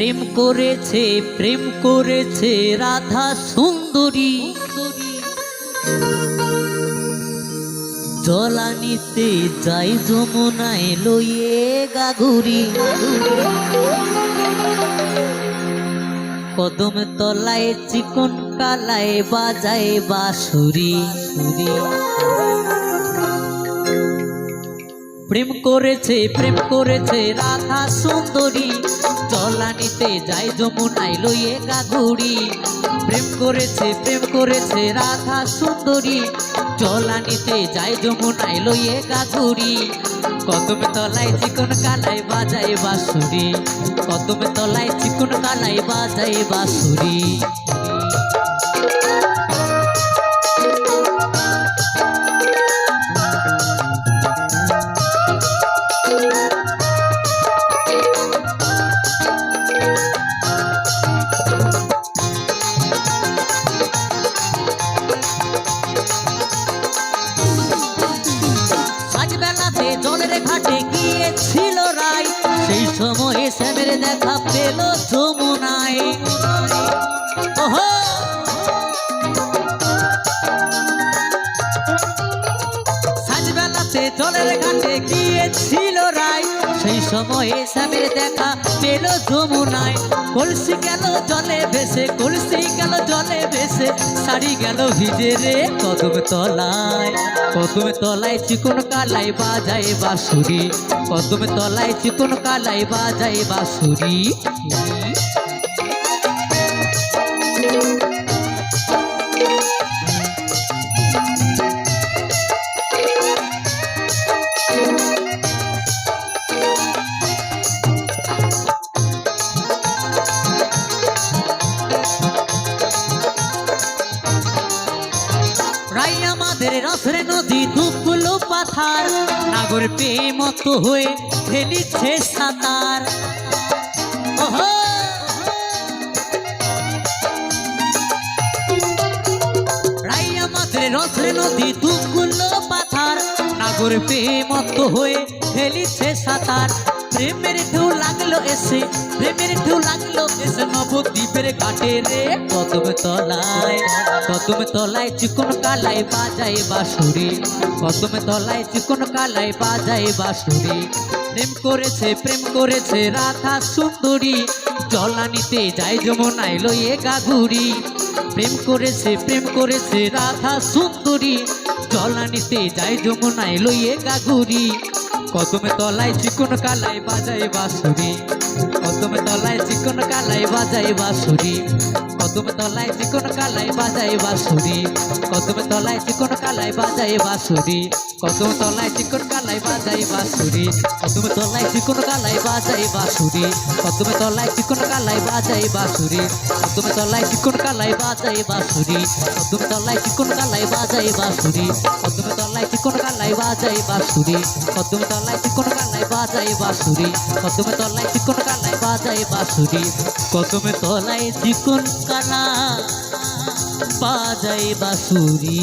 প্রেম করেছে প্রেম করেছে রাধা সুন্দরী। জলানিতে যাই যমুনায় লইয়ে গাগুরি কদম তলায় চিকন কালায় বাজায় বাঁশুরি। সুরি প্রেম করেছে প্রেম করেছে রাধা সুন্দরী। জলানিতে যাই যমুনায় লইয়ে গাগুড়ি প্রেম করেছে প্রেম করেছে রাধা সুন্দরী। জলানিতে যাই যমুনায় লইয়ে গাগুড়ি কদম তলায় চিকন কালায় বাজায় বাঁশুরি। কদম তলায় চিকন কালায় বাজায় বাঁশুরি। জলের ঘাটে গিয়েছিল রায়। সেই সময়ে শ্যামের দেখা পেল যমুনায়। ওহো! জলের ঘাটে গিয়েছিল রায়। সেই সময়ে স্যামের দেখা পেল যমুনায়। কলসি গেল জলে ভেসে, কলসি গেল জলে ভেসে, শাড়ি গেল ভিজে রে কদম তলায়। কদম তলায় চিকন কালাই বাজায় বাঁশুরি। কদম তলায় চিকন কালাই বাজায় বাঁশুরি। রসের নদী দুকুলো পাথার, নাগর পেয়ে মতো হয়ে ফেলিছে সাঁতার। রসের নদী দুকুলো পাথার, নাগর পেয়ে মতো হয়ে ফেলিছে সাঁতার। প্রেমের ঢেউ লাগল এসে, প্রেমের ঢেউ লাগল এসে নবদ্বীপের ঘাটে রে। কদম তলায় কদম তলায় চিকন কালায় বাজায় বাঁশুরি। কদম তলায় চিকন কালায় বাজায় বাঁশুরি। প্রেম করেছে প্রেম করেছে রাধা সুন্দরী। জলানিতে যায় যমুনায় লইয়ে গাগুরি প্রেম করেছে প্রেম করেছে রাধা সুন্দরী। জলানিতে যায় যমুনায় লইয়ে গাগুরি কদমে তলায় চিকন কালাই বাজাই বাঁশুরি। কদমে তলায় চিকন কালাই বাজাই বাঁশুরি। কদমে তলায় চিকন কালায় বাজায় বাঁশুরি কদমে তলায় চিকন কালায় বাজায় বাঁশুরি কদম তলায় চিকন কালায় বাজায় বাঁশুরি কদমে তলায় চিকন কালায় বাজায় বাঁশুরি কদমে তলায় চিকন কালায় বাজায় বাঁশুরি কদমে তলায় চিকন কালায় বাজায় বাঁশুরি কদমে তলায় চিকন কালায় বাজায় বাঁশুরি কদমে তলায় চিকন কালায় বাজায় বাঁশুরি কদমে তলায় চিকন কালায় বাজায় বাঁশুরি কদমে তলায় চিকন কালায় বাজায় বাঁশুরি কদমে তলায় চিকন কালা বাজাই বাসুরি